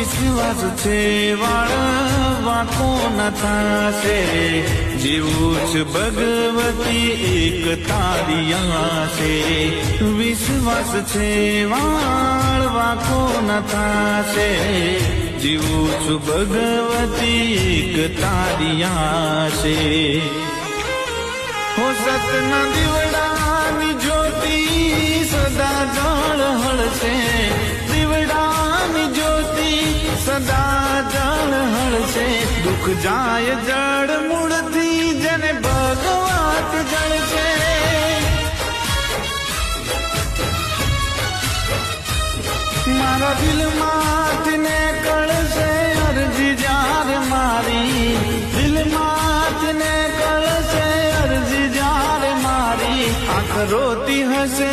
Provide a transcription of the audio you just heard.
વિશ્વાસ છે વાળવાતો કોણ થશે જેવું જ ભગવતી એક તારિયા છે વિશ્વાસ છે વાળવાતો કોણ થશે જીવું જ ભગવતી એક તારિયા છે હો સતના દીવડાની હળશે દુઃખ જાય જડ મૂળથી જને ભગવાત જળશે મારા દિલમાંથી ને કળશે અરજી જાર મારી દિલમાંથી ને કળશે અરજી જાર મારી આંખ રોતી હશે